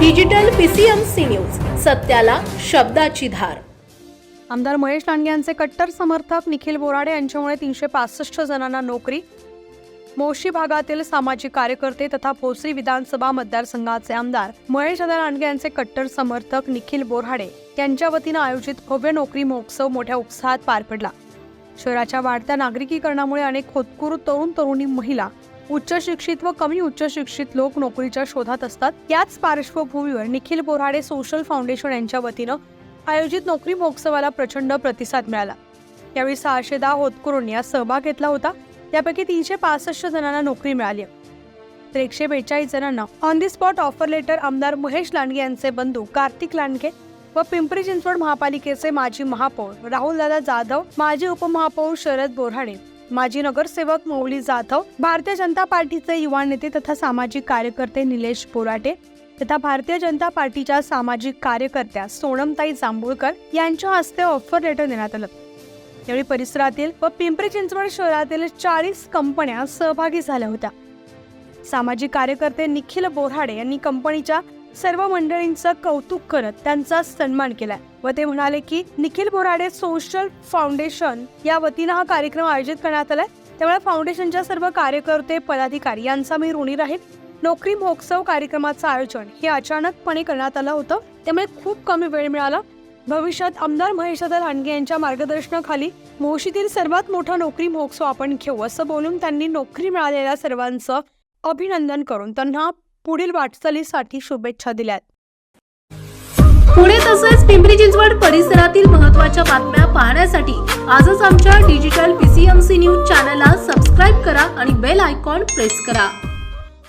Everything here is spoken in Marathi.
डिजिटल पीसीएमसी न्यूज सत्याला शब्दाची धार. आमदार महेश लांडगे यांचे कट्टर समर्थक निखिल बोराडे यांच्यामुळे तीनशे पासष्ट जणांना नोकरी. मोशी भागातील सामाजिक कार्यकर्ते तथा भोसरी विधानसभा मतदारसंघाचे आमदार महेश दादा लांडगे यांचे कट्टर समर्थक निखिल बोराडे यांच्या वतीनं आयोजित भव्य नोकरी महोत्सव मोठ्या उत्साहात पार पडला. शहराच्या वाढत्या नागरिकीकरणामुळे अनेक होतकरू तरुण तरुणी महिला उच्च शिक्षित व कमी उच्च शिक्षित लोक नोकरीच्या शोधात असतात. याच पार्श्वभूमीवर निखिल बोराडे सोशल फाउंडेशन यांच्या वतीनं आयोजित नोकरी महोत्सवाला प्रचंड प्रतिसाद मिळाला. यावेळी सहाशे दहा होतकरूंनी यात सहभाग घेतला होता. त्यापैकी तीनशे पासष्ट जणांना नोकरी मिळाली. तर एकशे बेचाळीस जणांना on the spot offer letter आमदार महेश लांडगे यांचे बंधू कार्तिक लांडगे व पिंपरी चिंचवड महापालिकेचे माजी महापौर राहुलदादा जाधव माजी उपमहापौर शरद बोराडे माजी नगरसेवक मौली जाधव भारतीय जनता पार्टीचे युवा नेते तथा सामाजिक कार्यकर्ते निलेश बोराटे तथा भारतीय जनता पार्टीच्या सामाजिक कार्यकर्त्या सोनमताई जांभूळकर यांच्या हस्ते ऑफर लेटर देण्यात आलं. यावेळी परिसरातील व पिंपरी चिंचवड शहरातील चाळीस कंपन्या सहभागी झाल्या होत्या. सामाजिक कार्यकर्ते निखिल बोराडे यांनी कंपनीच्या सर्व मंडळींचं कौतुक करत त्यांचा सन्मान केलाय. व ते म्हणाले की निखिल बोराडे सोशल फाउंडेशन या वतीनं हा कार्यक्रम आयोजित करण्यात आलाय. त्यामुळे फाउंडेशनच्या सर्व कार्यकर्ते पदाधिकारी यांचा मी ऋणी राहील. नोकरी महोत्सव कार्यक्रमाचं आयोजन हे अचानकपणे करण्यात आलं होतं. त्यामुळे खूप कमी वेळ मिळाला. भविष्यात आमदार महेशदा हांडगे यांच्या मार्गदर्शनाखाली मोशीतील सर्वात मोठा नोकरी महोत्सव आपण घेऊ असं बोलून त्यांनी नोकरी मिळालेल्या सर्वांचं अभिनंदन करून त्यांना पुढील वाटचालीसाठी शुभेच्छा दिल्यात. पुणे तसेच पिंपरी चिंचवड परिसरातील महत्त्वाच्या बातम्या पाहण्यासाठी आजच आमच्या डिजिटल पीसीएमसी न्यूज चॅनलला सबस्क्राईब करा आणि बेल आयकॉन प्रेस करा.